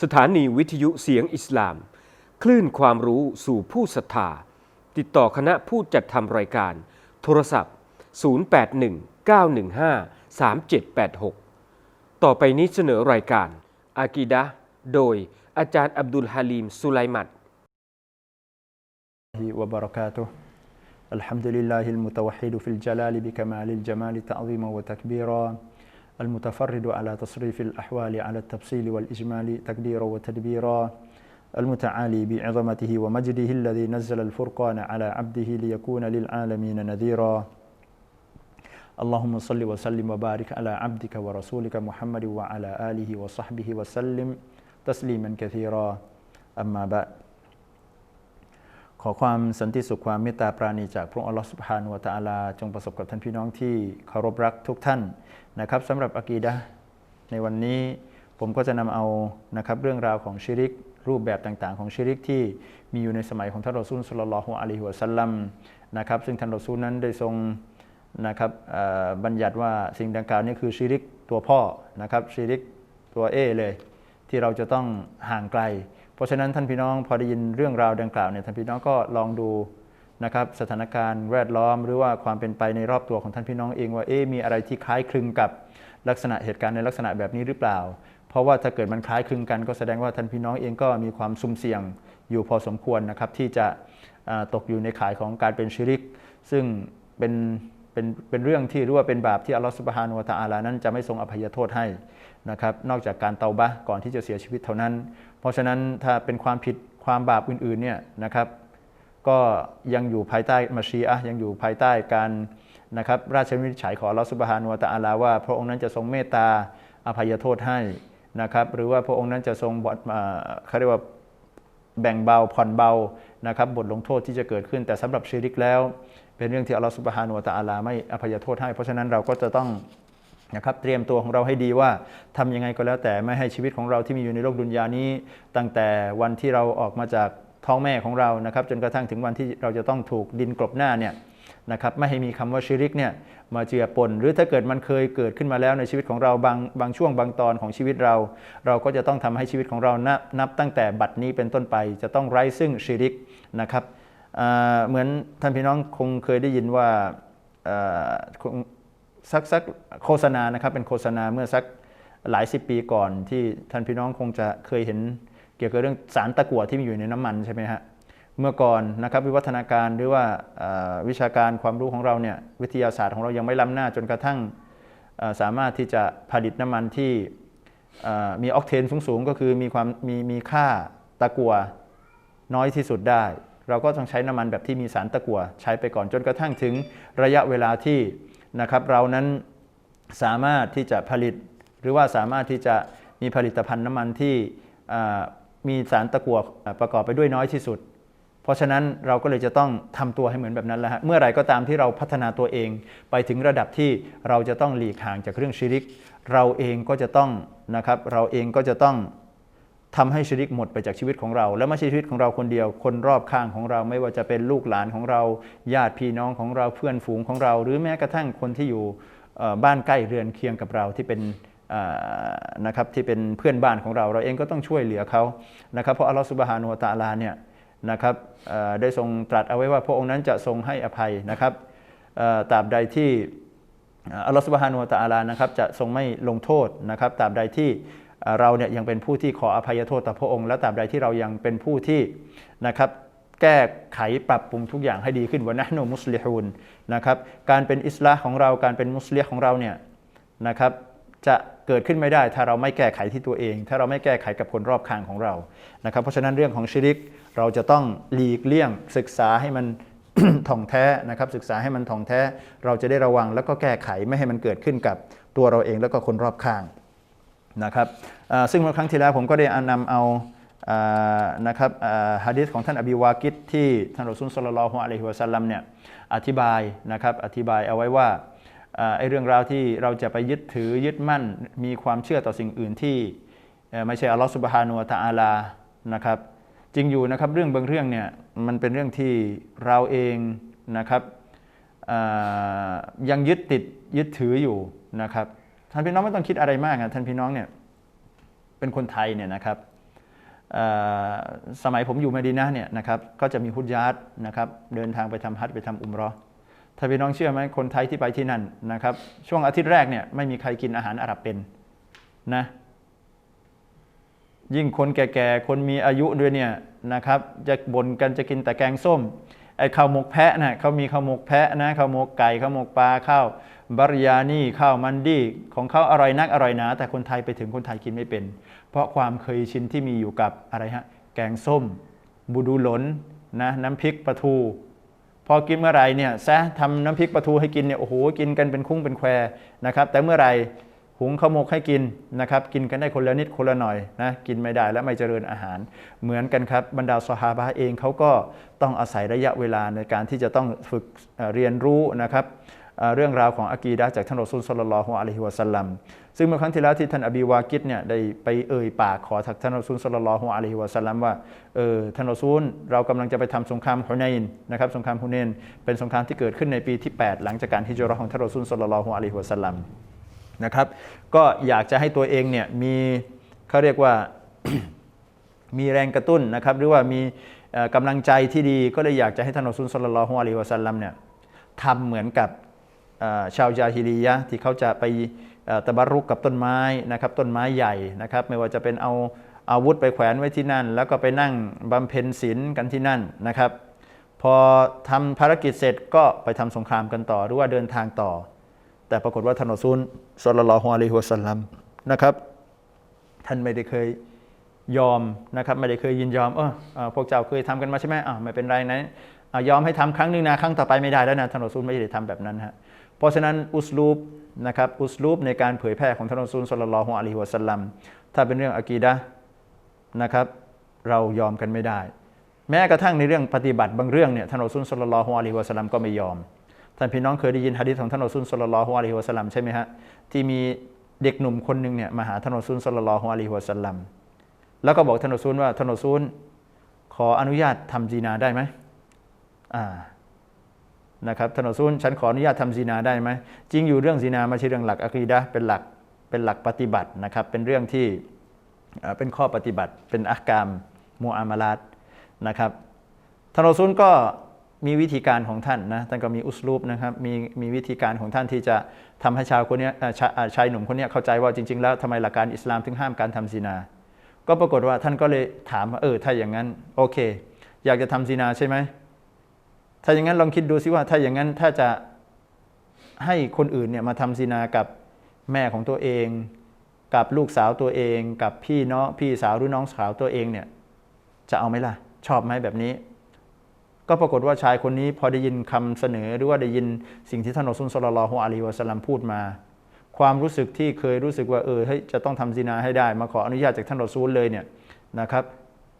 สถานีวิทยุเสียงอิสลาม คลื่นความรู้สู่ผู้ศรัทธา ติดต่อคณะผู้จัดทำรายการ โทรศัพท์ 0819153786 ต่อไปนี้เสนอรายการ อากีดะห์โดยอาจารย์อับดุลฮาลีมสุไลมัด الله وبركاته الحمد لله المتوحد في الجلال بكمال الجمال تعظيما وتكبيرا المتفرد على تصريف الأحوال على التفصيل والإجمال تقديرا وتدبيرا المتعالي بعظمته ومجده الذي نزل الفرقان على عبده ليكون للعالمين نذيرا. اللهم صل وسلم وبارك على عبدك ورسولك محمد وعلى آله وصحبه وسلم تسليما كثيرا. أما بعد. ขอความสันติสุขความเมตตาปราณีจากพระองค์อัลลอฮฺสุบฮานุวะตะอาลา จงประสบกับท่านพี่น้องที่เคารพรักทุกท่านนะครับสำหรับอากีดะในวันนี้ผมก็จะนำเอานะครับเรื่องราวของชิริก รูปแบบต่างๆ ของชิริกที่มีอยู่ในสมัยของท่านรอซูลสุลลัลลอฮุอะลัยฮิวะสัลลัมนะครับซึ่งท่านรอซูลนั้นได้ทรงนะครับบัญญัติว่าสิ่งดังกล่าวนี้คือชิริกตัวพ่อนะครับชิริกตัวเอเลย ที่เราจะต้องห่างไกล เพราะฉะนั้นท่านพี่น้องพอได้ยินเรื่องราวดังกล่าวเนี่ยท่านพี่น้องก็ลองดูนะครับสถานการณ์แวดล้อมหรือว่าความเป็นไปในรอบตัวของท่านพี่น้องเองว่าเอ๊มีอะไรที่คล้ายคลึงกับลักษณะเหตุการณ์ในลักษณะแบบนี้หรือเปล่า เพราะว่าถ้าเกิดมันคล้ายคลึงกันก็แสดงว่าท่านพี่น้องเองก็มีความซุ่มเสี่ยงอยู่พอสมควรนะครับที่จะตกอยู่ในข่ายของการเป็นชิริก ซึ่งเป็นเป็นเป็นเรื่องที่รู้ว่าเป็นบาปที่อัลลอฮฺสุบฮานุวะตะอาลานั้นจะไม่ทรงอภัยโทษให้นะครับนอกจากการเตาบะก่อนที่จะเสียชีวิตเท่านั้น เพราะฉะนั้นถ้าเป็นความผิดความบาปอื่นๆเนี่ยนะครับก็ยังอยู่ภายใต้มัชีอะยังอยู่ภายใต้การนะครับราชวินิจฉัยของลอสุบฮานุวตะอาลาว่า พระองค์นั้นจะทรงเมตตาอภัยโทษให้นะครับหรือว่าพระองค์นั้นจะทรงบทเขาเรียกว่าแบ่งเบาผ่อนเบานะครับบทลงโทษที่จะเกิดขึ้น แต่สำหรับชีริกแล้ว เป็นเรื่องที่อัลลอฮฺสุบฮานุวตะอาลาไม่อภัยโทษให้ เพราะฉะนั้นเราก็จะต้อง นะครับเตรียมตัวของเราให้ดีว่าทำยังไงก็แล้วแต่ไม่ให้ชีวิตของเราที่มีอยู่ในโลกดุนยานี้ ตั้งแต่วันที่เราออกมาจากท้องแม่ของเรานะครับ จนกระทั่งถึงวันที่เราจะต้องถูกดินกลบหน้าเนี่ยนะครับไม่ให้มีคำว่าชิริกเนี่ยมาเจือปน หรือถ้าเกิดมันเคยเกิดขึ้นมาแล้วในชีวิตของเราบางบางช่วงบางตอนของชีวิตเรา เราก็จะต้องทำให้ชีวิตของเรานับนับตั้งแต่บัดนี้เป็นต้นไป จะต้องไร้ซึ่งชิริกนะครับเหมือนท่านพี่น้องคงเคยได้ยินว่า สักสักโฆษณานะครับเป็นโฆษณาเมื่อสักหลายสิบปีก่อนที่ท่านพี่น้องคงจะเคยเห็นเกี่ยวกับเรื่องสารตะกั่วที่มีอยู่ในน้ำมันใช่ไหมฮะเมื่อก่อนนะครับวิวัฒนาการหรือว่าวิชาการความรู้ของเราเนี่ยวิทยาศาสตร์ของเรายังไม่ล้ำหน้าจนกระทั่งสามารถที่จะผลิตน้ำมันที่มีออกเทนสูงๆก็คือมีความมีมีค่าตะกั่วน้อยที่สุดได้ เราก็ต้องใช้น้ำมันแบบที่มีสารตะกั่วใช้ไปก่อนจนกระทั่งถึงระยะเวลาที่ นะครับเรานั้นสามารถที่จะผลิต หรือว่าสามารถที่จะมีผลิตภัณฑ์น้ำมันที่มีสารตะกั่วประกอบไปด้วยน้อยที่สุด เพราะฉะนั้นเราก็เลยจะต้องทำตัวให้เหมือนแบบนั้นแหละฮะเมื่อไหร่ก็ตามที่เราพัฒนาตัวเอง ไปถึงระดับที่เราจะต้องหลีกห่างจากเรื่องชิริก เราเองก็จะต้องนะครับเราเองก็จะต้อง ทำให้ชิริกหมดไปจากชีวิตของเรา และไม่ใช่ชีวิตของเราคนเดียว คนรอบข้างของเราไม่ว่าจะเป็นลูกหลานของเรา ญาติพี่น้องของเราเพื่อนฝูงของเรา หรือแม้กระทั่งคนที่อยู่บ้านใกล้เรือนเคียงกับเราที่เป็นนะครับที่เป็นเพื่อนบ้านของเรา เราเองก็ต้องช่วยเหลือเขานะครับเพราะอัลลอฮฺสุบฮานุวะตะอาลาเนี่ยนะครับได้ทรงตรัสเอาไว้ว่าพระองค์นั้นจะทรงให้อภัยนะครับตราบใดที่อัลลอฮฺสุบฮานุวะตะอาลานะครับจะทรงไม่ลงโทษนะครับตราบใดที่ เราเนี่ยยังเป็นผู้ที่ขออภัยโทษต่อพระองค์ และตราบใดที่เรายังเป็นผู้ที่นะครับแก้ไขปรับปรุงทุกอย่างให้ดีขึ้นวะนะห์นูมุสลิฮูนนะครับการเป็นอิสลามของเราการเป็นมุสลิมของเราเนี่ยนะครับจะเกิดขึ้นไม่ได้ถ้าเราไม่แก้ไขที่ตัวเอง ถ้าเราไม่แก้ไขกับคนรอบข้างของเรานะครับเพราะฉะนั้นเรื่องของชิริกเราจะต้องหลีกเลี่ยงศึกษาให้มันถ่องแท้นะครับศึกษาให้มันถ่องแท้ เราจะได้ระวังแล้วก็แก้ไขไม่ให้มันเกิดขึ้นกับตัวเราเองแล้วก็คนรอบข้าง นะครับซึ่งเมื่อครั้งที่แล้วผมก็ได้นำเอาอ่านะครับฮะดิษของท่านอบีวากิดที่ท่านรอซูลสลลัลอฮุอะลัยฮิวะสัลลัมเนี่ยอธิบายนะครับอธิบายเอาไว้ว่าไอ้เรื่องราวที่เราจะไปยึดถือยึดมั่น มีความเชื่อต่อสิ่งอื่นที่ไม่ใช่อัลลอฮฺสุบฮานุวะตะอาลานะครับจริงอยู่นะครับเรื่องบางเรื่องเนี่ยมันเป็นเรื่องที่เราเองนะครับยังยึดติดยึดถืออยู่นะครับ ท่านพี่น้องไม่ต้องคิดอะไรมากนะท่านพี่น้องเนี่ยเป็นคนไทยเนี่ยนะครับสมัยผมอยู่มะดีนะห์เนี่ยนะครับก็จะมีฮุจญาตนะครับเดินทางไปทำฮัจญ์ไปทำอุมรอถ้านพี่น้องเชื่อไหมคนไทยที่ไปที่นั่นนะครับช่วงอาทิตย์แรกเนี่ยไม่มีใครกินอาหารอาหรับเป็นนะยิ่งคนแก่ๆคนมีอายุด้วยเนี่ยนะครับจะบ่นกันจะกินแต่แกงส้ม ไอ้ข้าวหมกแพะนะเขามีข้าวหมกแพะนะข้าวหมกไก่ข้าวหมกปลาข้าวบารยานี่ข้าวมันดี้ของเขาอร่อยนักอร่อยหนาแต่คนไทยไปถึงคนไทยกินไม่เป็น เพราะความเคยชินที่มีอยู่กับอะไรฮะแกงส้ม บูดูหลนนะน้ำพริกปลาทู พอกินเมื่อไรเนี่ยแซะทำน้ำพริกปลาทูให้กินเนี่ยโอ้โหกินกันเป็นคุ้งเป็นแควนะครับแต่เมื่อไร หุงข้าวหมกให้กินนะครับ กินกันได้คนละนิดคนละหน่อยนะกินไม่ได้และไม่เจริญอาหาร เหมือนกันครับบรรดาสหาบะเองเขาก็ต้องอาศัยระยะเวลาในการที่จะต้องฝึกเรียนรู้นะครับเรื่องราวของอากีดะจากท่านรอซูลศ็อลลัลลอฮุอะลัยฮิวะสัลลัมซึ่งเมื่อครั้งที่แล้วที่ท่านอบีวากิดเนี่ยได้ไปเอ่ยปากขอจากท่านรอซูลศ็อลลัลลอฮุอะลัยฮิวะสัลลัมว่าเออท่านรอซูลเรากำลังจะไปทำสงครามฮุนัยนนะครับสงครามฮุนัยนเป็นสงครามที่เกิดขึ้นในปีที่ 8 หลังจากการฮิจราะห์ของท่านรอซูลศ็อลลัลลอฮุอะลัยฮิวะสัลลัม นะครับ ก็อยากจะให้ตัวเองเนี่ยมีเขาเรียกว่ามีแรงกระตุ้นนะครับ หรือว่ามีเอ่อกำลังใจที่ดีก็เลยอยากจะให้ท่านอัสซุลสลลัลฮุอะลัยวะสัลลัมเนี่ยทำเหมือนกับชาวจาฮิลียะที่เขาจะไปตะบารุกกับต้นไม้นะครับ ต้นไม้ใหญ่นะครับ ไม่ว่าจะเป็นเอาอาวุธไปแขวนไว้ที่นั่น แล้วก็ไปนั่งบำเพ็ญศีลกันที่นั่นนะครับ พอทำภารกิจเสร็จก็ไปทำสงครามกันต่อหรือว่าเดินทางต่อ แต่ปรากฏว่าท่านอัซุลสลลัลฮุอะลัยฮิวะสัลลัมนะครับ ท่านไม่ได้เคยยอมนะครับ ไม่ได้เคยยินยอมเออพวกเจ้าเคยทำกันมาใช่ไหมอ่าไม่เป็นไรนะอะยอมให้ทำครั้งหนึ่งนะครั้งต่อไปไม่ได้แล้วนะท่านอัซุลไม่ได้ทำแบบนั้นฮะเพราะฉะนั้นอุสลูปนะครับอุสลูปในการเผยแพร่ของท่านอัซุลสลลัลฮุอะลัยฮิวะสัลลัมถ้าเป็นเรื่องอะกีดะนะครับ เรายอมกันไม่ได้ แม้กระทั่งในเรื่องปฏิบัติบางเรื่องเนี่ยท่านอัซุลสลลัลฮุอะลัยฮิวะสัลลัมก็ไม่ยอม ท่านพี่น้องเคยได้ยินฮะดีษของท่านอัสุลสลลัลฮุอะลัยฮิวะสัลลัมใช่ไหมฮะที่มีเด็กหนุ่มคนหนึ่งเนี่ยมาหาท่านอัสุลสลลัลฮุอะลัยฮิวะสัลลัมแล้วก็บอกท่านอัสุลว่าท่านอัสุลขออนุญาตทำซีนาได้ไหมอ่านะครับท่านอัสุลฉันขออนุญาตทำซีนาได้ไหมจริงอยู่เรื่องซีนาไม่ใช่เรื่องหลักอะกีดะเป็นหลักเป็นหลักปฏิบัตินะครับ เป็นเรื่องที่เป็นข้อปฏิบัติ เป็นอักกามมูอามาลาตนะครับท่านรอซูลก็ มีวิธีการของท่านนะท่านก็มีอุสลูปนะครับมีมีวิธีการของท่านที่จะทำให้ชาวคนนี้ชาชายหนุ่มคนนี้เข้าใจว่าจริง ๆ แล้วทำไมหลักการอิสลามถึงห้ามการทำซีนา ก็ปรากฏว่าท่านก็เลยถามว่าเออถ้าอย่างนั้นโอเค อยากจะทำซีนาใช่ไหมถ้าอย่างนั้นลองคิดดูซิว่าถ้าอย่างนั้นถ้าจะให้คนอื่นเนี่ยมาทำซีนากับแม่ของตัวเอง กับลูกสาวตัวเอง กับพี่น้องพี่สาวหรือน้องสาวตัวเองเนี่ยจะเอาไหมล่ะ ชอบไหมแบบนี้ ก็ปรากฏว่าชายคนนี้พอได้ยินคำเสนอหรือว่าได้ยินสิ่งที่ท่านอัสุลสลลัลลอฮุอะลัยฮิวะสัลลัมพูดมา ความรู้สึกที่เคยรู้สึกว่าเออเฮ้ยจะต้องทำซินาให้ได้ มาขออนุญาตจากท่านรอซูลเลยเนี่ยนะครับ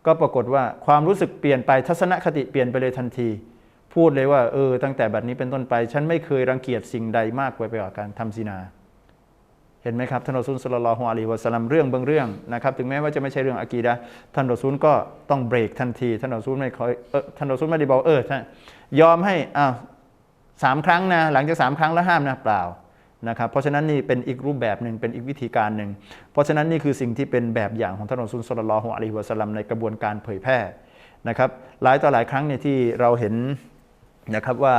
ก็ปรากฏว่าความรู้สึกเปลี่ยนไปทัศนคติเปลี่ยนไปเลยทันที พูดเลยว่าเออตั้งแต่บัดนี้เป็นต้นไป ฉันไม่เคยรังเกียจสิ่งใดมากไปกว่าการทำซินา เห็นไหมครับท่านรอซูลสลลัลอฮุอะลัยฮิวะสัลลัมเรื่องบางเรื่องนะครับถึงแม้ว่าจะไม่ใช่เรื่องอะกีดะท่านรอซูลก็ต้องเบรกทันทีท่านรอซูลไม่คอยเออท่านรอซูลไม่ได้บอกเออท่านยอมให้อ้าวสามครั้งนะหลังจากสามครั้งแล้วห้ามนะเปล่านะครับเพราะฉะนั้นนี่เป็นอีกรูปแบบหนึ่งเป็นอีกวิธีการหนึ่งเพราะฉะนั้นนี่คือสิ่งที่เป็นแบบอย่างของท่านรอซูลสลลัลอฮุอะลัยฮิวะสัลลัมในกระบวนการเผยแพร่นะครับหลายต่อหลายครั้งเนี่ยที่เราเห็นนะครับว่า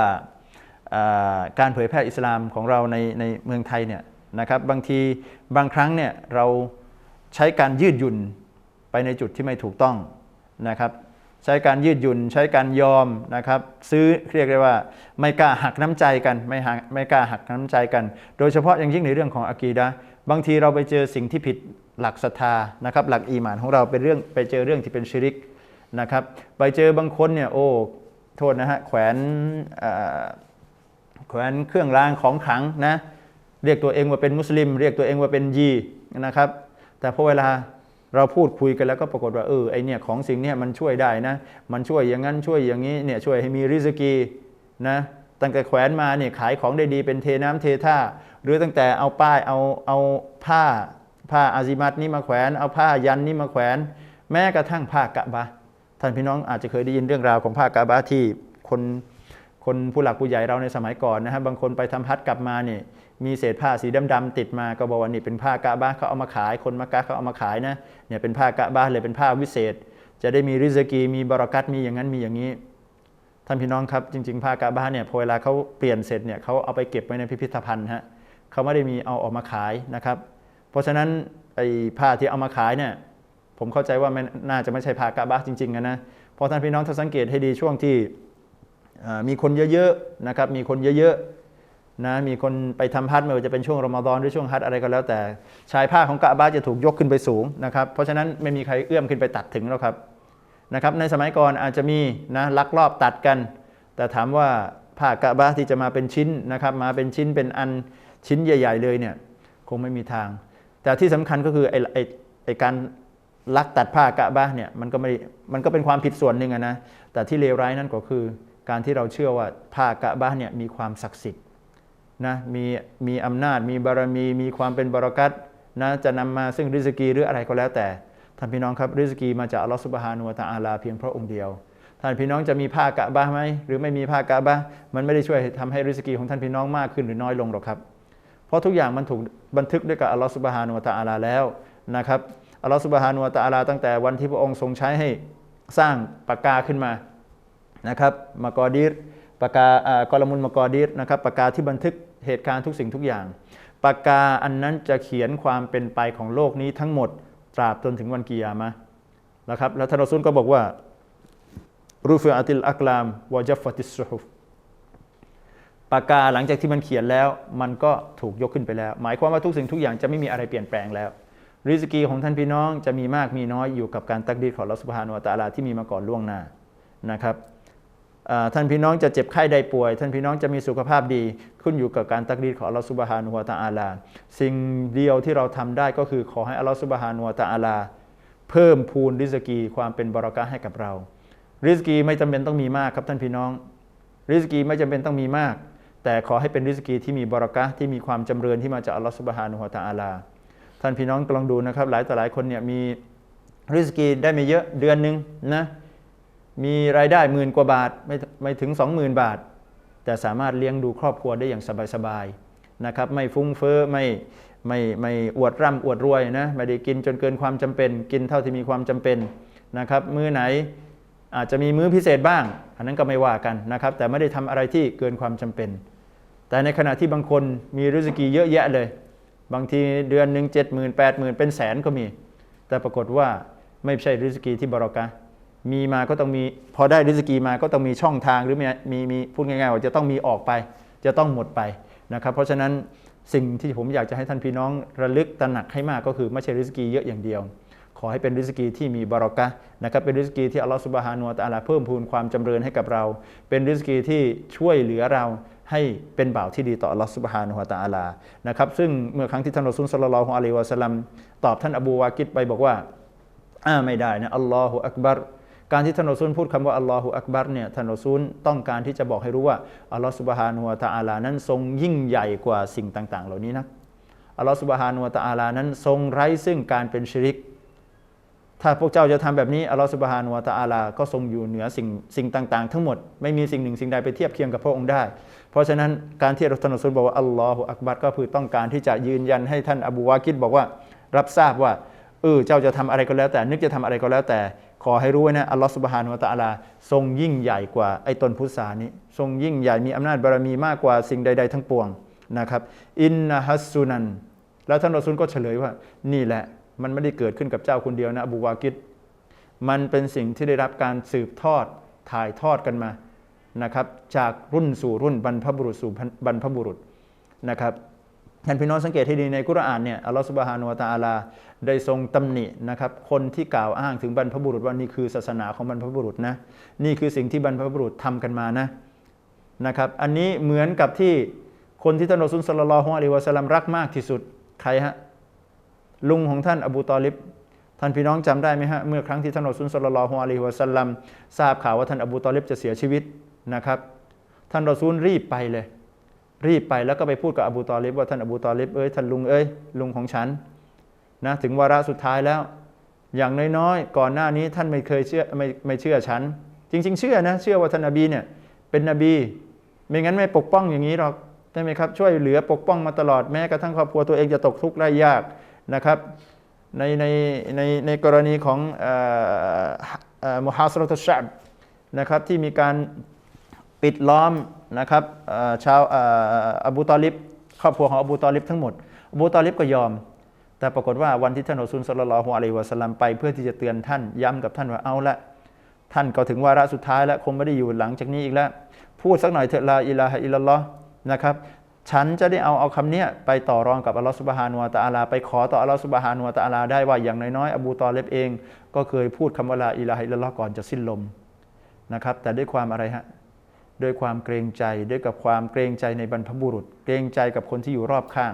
การเผยแพร่อิสลามของเราในในเมืองไทยเนี่ย นะครับบางทีบางครั้งเนี่ยเราใช้การยืดหยุ่นไปในจุดที่ไม่ถูกต้องนะครับ ใช้การยืดหยุ่นใช้การยอมนะครับซื้อเรียกได้ว่าไม่กล้าหักน้ำใจกันไม่หักไม่กล้าหักน้ำใจกัน โดยเฉพาะอย่างยิ่งในเรื่องของอากีดะบางทีเราไปเจอสิ่งที่ผิดหลักศรัทธานะครับ หลักอีหมานของเราเป็นเรื่องไปเจอเรื่องที่เป็นชิริกนะครับ ไปเจอบางคนเนี่ยโอ้โทษนะฮะแขวนแขวนเครื่องรางของขลังนะ เรียกตัวเองว่าเป็นมุสลิม เรียกตัวเองว่าเป็นยีนะครับ แต่พอเวลาเราพูดคุยกันแล้วก็ปรากฏว่าเออไอเนี่ยของสิ่งเนี้มันช่วยได้นะ มันช่วยอย่างนั้นช่วยอย่างนี้เนี่ยช่วยให้มีริสกีนะตั้งแต่แขวนมาเนี่ยขายของได้ดีเป็นเทน้ำเทท่า หรือตั้งแต่เอาป้ายเอาเอาผ้าผ้าอาซิมัตนี่มาแขวน เอาผ้ายันนี่มาแขวน แม้กระทั่งผ้ากะบะท่านพี่น้องอาจจะเคยได้ยินเรื่องราวของผ้ากะบะที่คนคนผู้หลักผู้ใหญ่เราในสมัยก่อนนะฮะบางคนไปทำฮัทกลับมาเนี่ย มีเศษผ้าสีดำๆติดมาก็บอกว่านี่เป็นผ้ากะบะเขาเอามาขาย คนมักกะเขาเอามาขายนะเนี่ยเป็นผ้ากะบะเลยเป็นผ้าวิเศษ จะได้มีริสกีมีบารักัตมีอย่างนั้นมีอย่างนี้ท่านพี่น้องครับจริงๆผ้ากะบะเนี่ยพอเวลาเขาเปลี่ยนเสร็จเนี่ยเขาเอาไปเก็บไว้ในพิพิธภัณฑ์ฮะเขาไม่ได้มีเอาออกมาขายนะครับ เพราะฉะนั้นไอ้ผ้าที่เอามาขายเนี่ยผมเข้าใจว่ามันน่าจะไม่ใช่ผ้ากะบะจริงๆนะนะเพราะท่านพี่น้องถ้าสังเกตให้ดีช่วงที่มีคนเยอะๆนะครับมีคนเยอะๆ นะมีคนไปทำฮัจญ์ไม่ว่าจะเป็นช่วงรอมฎอนหรือช่วงฮัจญ์อะไรก็แล้วแต่ ชายผ้าของกะบะจะถูกยกขึ้นไปสูงนะครับ เพราะฉะนั้นไม่มีใครเอื้อมขึ้นไปตัดถึงแล้วครับนะครับ ในสมัยก่อนอาจจะมีนะลักลอบตัดกัน แต่ถามว่าผ้ากะบะที่จะมาเป็นชิ้นนะครับ มาเป็นชิ้นเป็นอันชิ้นใหญ่ ๆ เลยเนี่ยคงไม่มีทาง แต่ที่สำคัญก็คือไอ้ไอ้ไอ้การลักตัดผ้ากะบะเนี่ยมันก็ไม่มันก็เป็นความผิดส่วนหนึ่งนะแต่ที่เลวร้ายนั่นก็คือ การที่เราเชื่อว่าผ้ากะบะเนี่ยมีความศักดิ์สิทธิ์ นะมีมีอำนาจมีบารมี มีความเป็นบารักัตนะจะนำมาซึ่งริสกีหรืออะไรก็แล้วแต่ท่านพี่น้องครับริสกีมาจากอัลลอฮฺสุบฮานุวะตะอาลาเพียงพระองค์เดียวท่านพี่น้องจะมีผ้ากะบะไหมหรือไม่มีผ้ากะบะมันไม่ได้ช่วยทำให้ริสกีของท่านพี่น้องมากขึ้นหรือน้อยลงหรอกครับ เพราะทุกอย่างมันถูกบันทึกด้วยกับอัลลอฮฺสุบฮานุวะตะอาลาแล้วนะครับอัลลอฮฺสุบฮานุวะตะอาลาตั้งแต่วันที่พระองค์ทรงใช้ให้สร้างปากกาขึ้นมานะครับมากอดีรปากกากอลมุลมากอดีรนะครับปากกาที่บันทึก เหตุการณ์ทุกสิ่งทุกอย่างปากกาอันนั้นจะเขียนความเป็นไปของโลกนี้ทั้งหมดตราบจนถึงวันกิยามะนะครับแล้วท่านรอซูลก็บอกว่ารูฟิอัติลอักลามวะจัฟฟติสซุฮุฟปากกาหลังจากที่มันเขียนแล้ว มันก็ถูกยกขึ้นไปแล้ว หมายความว่าทุกสิ่งทุกอย่างจะไม่มีอะไรเปลี่ยนแปลงแล้วริสกีของท่านพี่น้องจะมีมากมีน้อยอยู่กับการตักดีของอัลอสุบฮานุวะตาลาที่มีมาก่อนล่วงหน้านะครับ ท่านพี่น้องจะเจ็บไข้ได้ป่วย ท่านพี่น้องจะมีสุขภาพดี ขึ้นอยู่กับการตักดีของอัลลอฮฺสุบฮานุวะตะอาลา สิ่งเดียวที่เราทำได้ก็คือขอให้อัลลอฮฺสุบฮานุวะตะอาลา เพิ่มพูนริสกีความเป็นบารอกะให้กับเรา ริสกีไม่จำเป็นต้องมีมากครับท่านพี่น้อง ริสกีไม่จำเป็นต้องมีมาก แต่ขอให้เป็นริสกีที่มีบารอกะที่มีความจำเริญที่มาจากอัลลอฮฺสุบฮานุวะตะอาลา ท่านพี่น้องกำลังดูนะครับ หลายต่อหลายคนเนี่ยมีริสกีได้ไม่เยอะเดือนหนึ่งนะ มีรายได้หมื่นกว่าบาทไม่ไม่ถึง 20,000 บาท แต่สามารถเลี้ยงดูครอบครัวได้อย่างสบายๆนะครับไม่ฟุ้งเฟ้อไม่ไม่ไม่อวดร่ำอวดรวยนะไม่ได้กินจนเกินความจำเป็น กินเท่าที่มีความจำเป็นนะครับมื้อไหนอาจจะมีมื้อพิเศษบ้าง อันนั้นก็ไม่ว่ากันนะครับ แต่ไม่ได้ทำอะไรที่เกินความจำเป็น แต่ในขณะที่บางคนมีริสกีเยอะแยะเลย บางทีเดือนหนึ่งเจ็ดหมื่นแปดหมื่นเป็นแสนก็มี แต่ปรากฏว่าไม่ใช่ริสกีที่บรอกะ มีมาก็ต้องมีพอได้ริสกีมาก็ต้องมีช่องทางหรือมีมีมีพูดง่ายๆว่าจะต้องมีออกไป จะต้องหมดไปนะครับ เพราะฉะนั้นสิ่งที่ผมอยากจะให้ท่านพี่น้องระลึกตระหนักให้มากก็คือไม่ใช่ริสกีเยอะอย่างเดียว ขอให้เป็นริสกีที่มีบารอกะนะครับเป็นริสกีที่อัลลอฮฺสุบฮานุวะตะอาลาเพิ่มพูนความจำเริญให้กับเรา เป็นริสกีที่ช่วยเหลือเราให้เป็นบ่าวที่ดีต่ออัลลอฮฺสุบฮานุวะตะอาลานะครับซึ่งเมื่อครั้งที่ท่านรอซูลศ็อลลัลลอฮุอะลัยวะสัลลัมตอบท่านอบูวากิดไปบอกว่าอ่าไม่ได้นะอัลลอฮฺอักบัร การที่ท่านรอซูลพูดคำว่าอัลลอฮฺอักบัรเนี่ยท่านรอซูลต้องการที่จะบอกให้รู้ว่าอัลลอฮฺสุบฮานุวะตะอาลานั้นทรงยิ่งใหญ่กว่าสิ่งต่าง ๆ เหล่านี้นะอัลลอฮฺสุบฮานุวะตะอาลานั้นทรงไร้ซึ่งการเป็นชิริก ถ้าพวกเจ้าจะทำแบบนี้อัลลอฮฺสุบฮานุวะตะอาลาก็ทรงอยู่เหนือสิ่งสิ่งต่าง ๆ ทั้งหมดไม่มีสิ่งหนึ่งสิ่งใดไปเทียบเคียงกับพระองค์ได้ เพราะฉะนั้นการที่ท่านอซุลบอกว่าอัลลอฮฺอักบัรก็คือต้องการที่จะยืนยันให้ท่านอบูวากิดบอกว่า รับทราบว่าเออเจ้าจะทำอะไรก็แล้วแต่ นึกจะทำอะไรก็แล้วแต่ ขอให้รู้ไว้นะอัลลอฮฺสุบฮานุวะตะอาลา ทรงยิ่งใหญ่กว่าไอ้ต้นพุทรานี้ ทรงยิ่งใหญ่มีอำนาจบารมีมากกว่าสิ่งใด ๆ ทั้งปวงนะครับ อินนะฮัสซุนัน แล้วท่านรอซูลก็เฉลยว่า นี่แหละ มันไม่ได้เกิดขึ้นกับเจ้าคนเดียวนะอบูวากิดมันเป็นสิ่งที่ได้รับการสืบทอดถ่ายทอดกันมานะครับ จากรุ่นสู่รุ่นบรรพบุรุษสู่บรรพบุรุษนะครับ ท่านพี่น้องสังเกตให้ดีในกุรอานเนี่ยอัลลอฮฺสุบฮานุวะตะอาลาได้ทรงตำหนินะครับคนที่กล่าวอ้างถึงบรรพบุรุษว่านี่คือศาสนาของบรรพบุรุษนะนี่คือสิ่งที่บรรพบุรุษทำกันมานะนะครับอันนี้เหมือนกับที่คนที่ท่านรอซูลสลลอฮุอะลัยวะสลัมรักมากที่สุดใครฮะลุงของท่านอบูตอลิบท่านพี่น้องจำได้ไหมฮะเมื่อครั้งที่ท่านอสซุลสลลอฮุอะลัยวะสลลัมทราบข่าวว่าท่านอบูตอลิบจะเสียชีวิตนะครับท่านรอซูลรีบไปเลย รีบไปแล้วก็ไปพูดกับอบูตอลิบว่าท่านอบูตอลิบเอ้ยท่านลุงเอ้ยลุงของฉันนะถึงวาระสุดท้ายแล้ว อย่างน้อยๆก่อนหน้านี้ท่านไม่เคยเชื่อไม่ไม่เชื่อฉัน จริง ๆ เชื่อนะเชื่อว่าท่านนบีเนี่ยเป็นนบี ไม่งั้นไม่ปกป้องอย่างนี้หรอกช่ไหมครับช่วยเหลือปกป้องมาตลอดแม้กระทั่งครอบครัวตัวเองจะตกทุกข์ได้ยากนะครับในในในในกรณีของมุฮัสรัตุชับนะครับที่มีการ ปิดล้อมนะครับเอ่อชาวอ่ออบูตอลิบครอบครัวของอบูตอลิบทั้งหมดอบูตอลิบก็ยอม แต่ปรากฏว่าวันที่ท่านอซุนสลลลอฮุอะลัยวะสลัมไปเพื่อที่จะเตือนท่านย้ำกับท่านว่าเอาละท่านก็ถึงวาระสุดท้ายแล้วคงไม่ได้อยู่หลังจากนี้อีกแล้ว พูดสักหน่อยเถอะลาอิลาฮะอิลลัลลอฮ์นะครับฉันจะได้เอาเอาคำนี้ไปต่อรองกับอัลลอฮฺสุบฮานุวะตะอาลา ไปขอต่ออัลลอฮฺสุบฮานุวะตะอาลา ได้ว่าอย่างน้อยๆอบูตอเลบเอง ก็เคยพูดคำว่าลาอิลาฮะอิลลัลลอฮ์ก่อนจะสิ้นลมนะครับแต่ด้วยความอะไรฮะ ด้วยความเกรงใจด้วยกับความเกรงใจในบรรพบุรุษ เกรงใจกับคนที่อยู่รอบข้าง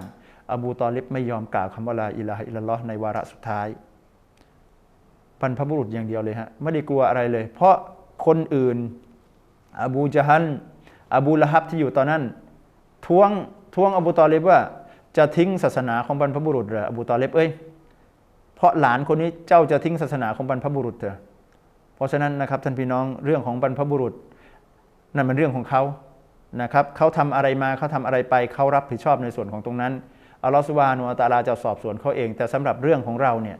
อบูตอเลบไม่ยอมกล่าวคำว่าลาอิลาฮะอิลลอฮ์ในวาระสุดท้ายบรรพบุรุษอย่างเดียวเลยฮะไม่ได้กลัวอะไรเลย เพราะคนอื่น อบูจฮันอบูละฮับที่อยู่ตอนนั้นท้วงท้วงอบูตอเลบว่าจะทิ้งศาสนาของบรรพบุรุษเหรออบูตอเลบเอ้ยเพราะหลานคนนี้เจ้าจะทิ้งศาสนาของบรรพบุรุษเหรอเพราะฉะนั้นนะครับท่านพี่น้องเรื่องของบรรพบุรุษ นั่นเป็นเรื่องของเขานะครับเขาทำอะไรมาเขาทำอะไรไปเขารับผิดชอบในส่วนของตรงนั้นอัลลอฮฺสุบานุอัตาลาจะสอบสวนเขาเอง แต่สำหรับเรื่องของเราเนี่ย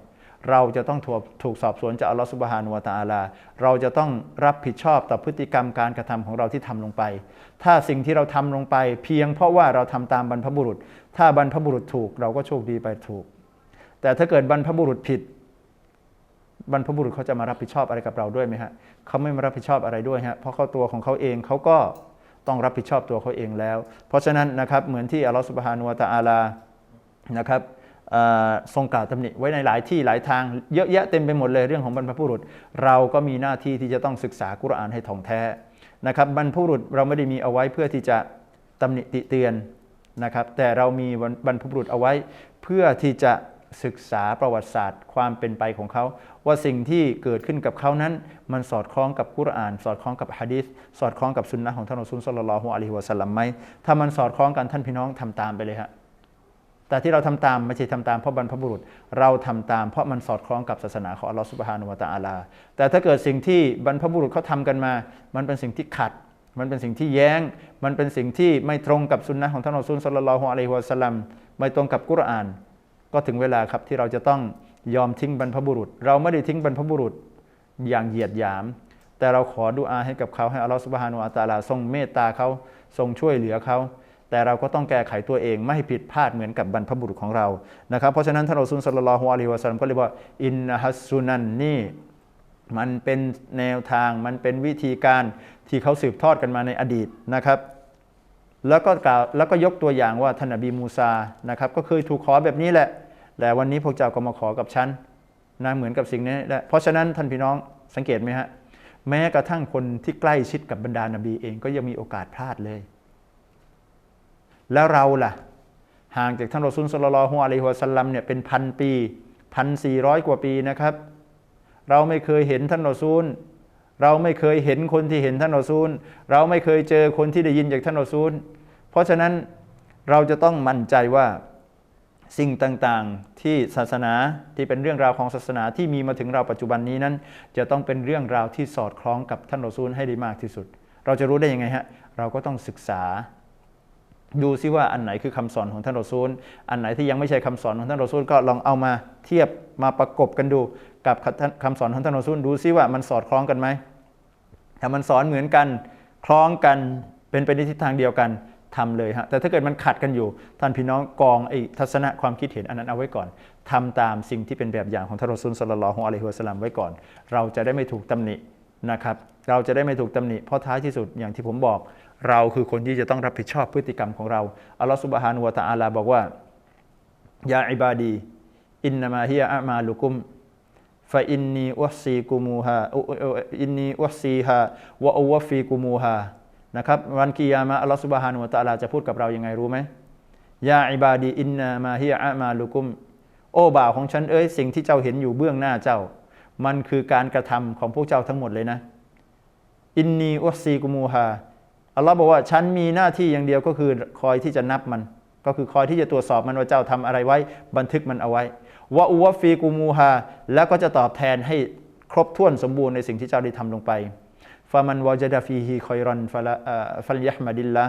เราจะต้องถูกสอบสวนจากอัลลอฮฺสุบฮานุวะตาลา เราจะต้องรับผิดชอบต่อพฤติกรรมการกระทำของเราที่ทำลงไป ถ้าสิ่งที่เราทำลงไป เพียงเพราะว่าเราทำตามบรรพบุรุษ ถ้าบรรพบุรุษถูกเราก็โชคดีไปถูก แต่ถ้าเกิดบรรพบุรุษผิด บรรพบุรุษเขาจะมารับผิดชอบอะไรกับเราด้วยไหมฮะเขาไม่มารับผิดชอบอะไรด้วยฮะเพราะเขาตัวของเขาเองเขาก็ต้องรับผิดชอบตัวเขาเองแล้ว เพราะฉะนั้นนะครับเหมือนที่อัลลอฮฺสุบฮานุวะตะอาลานะครับทรงกล่าวตำหนิไว้ในหลายที่หลายทางเยอะแยะเต็มไปหมดเลยเรื่องของบรรพบุรุษ เราก็มีหน้าที่ที่จะต้องศึกษากุรอานให้ท่องแท้นะครับบรรพบุรุษเราไม่ได้มีเอาไว้เพื่อที่จะตำหนิติเตือนนะครับแต่เรามีบรรพบุรุษเอาไว้เพื่อที่จะ ศึกษาประวัติศาสตร์ ความเป็นไปของเขา ว่าสิ่งที่เกิดขึ้นกับเขานั้น มันสอดคล้องกับกุรอาน สอดคล้องกับฮะดีษสอดคล้องกับสุนนะของท่านอัลลอฮฺสุลลัลลอฮุอะลัยฮิวะสัลลัมไหมถ้ามันสอดคล้องกันท่านพี่น้องทำตามไปเลยฮะแต่ที่เราทำตามไม่ใช่ทำตามเพราะบรรพบุรุษ เราทำตามเพราะมันสอดคล้องกับศาสนาของอัลลอฮฺสุบฮานุวะตะอาลา แต่ถ้าเกิดสิ่งที่บรรพบุรุษเขาทากันมา มันเป็นสิ่งที่ขัด มันเป็นสิ่งที่แย้ง มันเป็นสิ่งที่ไม่ตรงกับสุนนะของท่านอัลลอฮฺสุลลัลลอฮุอะลัยฮิวะสัลลัมไม่ตรงกับกุรอาน ก็ถึงเวลาครับที่เราจะต้องยอมทิ้งบรรพบุรุษ เราไม่ได้ทิ้งบรรพบุรุษอย่างเหยียดหยาม แต่เราขอดุอาให้กับเขาให้อัลลอฮฺสุบฮานุวะตาลาทรงเมตตาเขาทรงช่วยเหลือเขาแต่เราก็ต้องแก้ไขตัวเองไม่ให้ผิดพลาดเหมือนกับบรรพบุรุษของเรานะครับเพราะฉะนั้นท่านอัลซุนสลลัลอฮุอะลัยฮิวะสัลลัมก็เลยว่าอินนัสซุนันนี่มันเป็นแนวทางมันเป็นวิธีการที่เขาสืบทอดกันมาในอดีตนะครับ แล้วก็กล่าวแล้วก็ยกตัวอย่างว่าท่านนบีมูซานะครับก็เคยถูกขอแบบนี้แหละ แต่วันนี้พวกเจ้าก็มาขอกับฉันนะเหมือนกับสิ่งนี้และเพราะฉะนั้นท่านพี่น้องสังเกตไหมฮะแม้กระทั่งคนที่ใกล้ชิดกับบรรดานบีเองก็ยังมีโอกาสพลาดเลย แล้วเราล่ะ ห่างจากท่านรอซุลสลลฮุอะลัยฮิวะสัลลัมเนี่ยเป็นพันปีพันสี่ร้อยกว่าปีนะครับ เราไม่เคยเห็นท่านรอซูล เราไม่เคยเห็นคนที่เห็นท่านรอซูล เราไม่เคยเจอคนที่ได้ยินจากท่านรอซูล เพราะฉะนั้นเราจะต้องมั่นใจว่า สิ่งต่างๆ ที่ศาสนาที่เป็นเรื่องราวของศาสนาที่มีมาถึงเราปัจจุบันนี้นั้น จะต้องเป็นเรื่องราวที่สอดคล้องกับท่านรอซูลให้ได้มากที่สุด เราจะรู้ได้ยังไงฮะเราก็ต้องศึกษา ดูซิว่าอันไหนคือคำสอนของท่านรอซูล อันไหนที่ยังไม่ใช่คำสอนของท่านรอซูลก็ลองเอามาเทียบมาประกบกันดูกับคำสอนของท่านรอซูลดูซิว่ามันสอดคล้องกันไหมถ้ามันสอนเหมือนกันคล้องกันเป็นไปในทิศทางเดียวกัน ทำเลยฮะแต่ถ้าเกิดมันขัดกันอยู่ท่านพี่น้องกองไอ้ทัศนะความคิดเห็นอันนั้นเอาไว้ก่อนทำตามสิ่งที่เป็นแบบอย่างของท่านรอซูลสลลัลฮุอะลัยฮิวะสลลัมไว้ก่อน เราจะได้ไม่ถูกตำหนินะครับเราจะได้ไม่ถูกตำหนิเพราะท้ายที่สุดอย่างที่ผมบอก เราคือคนที่จะต้องรับผิดชอบพฤติกรรมของเราอัลลอฮฺสุบฮานุวะตะอาลาบอกว่ายาอิบาดีอินนามาฮิยะอามาลุกุมฟาอินนีอุซีกุมูฮาอินนีอุซีฮาวะอวฟีกุมูฮา นะครับวันกิยามะอัลลอฮฺสุบฮานุวะตะอาลาจะพูดกับเรายังไงรู้ไหมยาอิบาดีอินนามาฮิยะอามาลุกุม โอ้บ่าวของฉันเอ้ยสิ่งที่เจ้าเห็นอยู่เบื้องหน้าเจ้า มันคือการกระทำของพวกเจ้าทั้งหมดเลยนะ อินนีอุซีกุมูฮาอัลลอฮ์บอกว่าฉันมีหน้าที่อย่างเดียวก็คือคอยที่จะนับมัน ก็คือคอยที่จะตรวจสอบมันว่าเจ้าทำอะไรไว้ บันทึกมันเอาไว้วะอูวฟีกูมูฮาแล้วก็จะตอบแทนให้ครบถ้วนสมบูรณ์ในสิ่งที่เจ้าได้ทำลงไป ฟามันวาจดาฟีฮีคอยรอนฟัลยะฮ์มดิลละ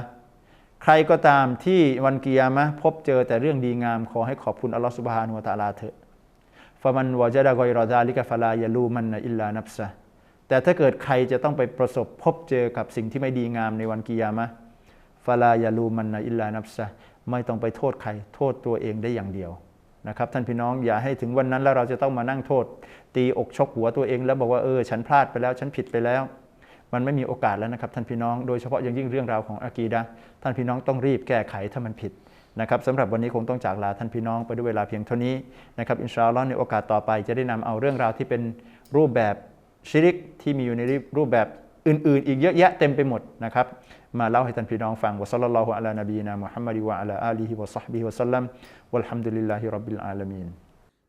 ใครก็ตามที่วันกิยามะพบเจอแต่เรื่องดีงามขอให้ขอบคุณอัลลอฮฺสุบฮานุวะตาลาเถอะฟะมันวะจดะกอยรอดาลิกะฟะลายะลูมันอิลลานับซะแต่ถ้าเกิดใครจะต้องไปประสบพบเจอกับสิ่งที่ไม่ดีงามในวันกิยามะฟะลายะลูมันอิลลานับซะไม่ต้องไปโทษใคร โทษตัวเองได้อย่างเดียวนะครับท่านพี่น้องอย่าให้ถึงวันนั้นแล้วเราจะต้องมานั่งโทษ ตีอกชกหัวตัวเองแล้วบอกว่าเออฉันพลาดไปแล้ว ฉันผิดไปแล้ว มันไม่มีโอกาสแล้วนะครับท่านพี่น้องโดยเฉพาะอย่างยิ่งเรื่องราวของอากีดะห์ท่านพี่น้องต้องรีบแก้ไขถ้ามันผิดนะครับสำหรับวันนี้คงต้องจากลาท่านพี่น้องไปด้วยเวลาเพียงเท่านี้นะครับอินชาอัลลอฮ์ในโอกาสต่อไปจะได้นำเอาเรื่องราวที่เป็นรูปแบบชิริกที่มีอยู่ในรูปแบบอื่นๆ อีกเยอะแยะเต็มไปหมดนะครับมาเล่าให้ท่านพี่น้องฟังวะซัลลัลลอฮุอะลานบีนามุฮัมมัดวะอะลาอาลีฮิวะซอฮบิฮิวะสัลลัมวัลฮัมดุลิลลาฮิร็อบบิลอาลามีน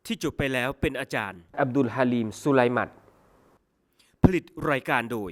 ที่จบไปแล้วเป็นอาจารย์ อับดุลฮาลีมสุไลมัดผลิตรายการโดย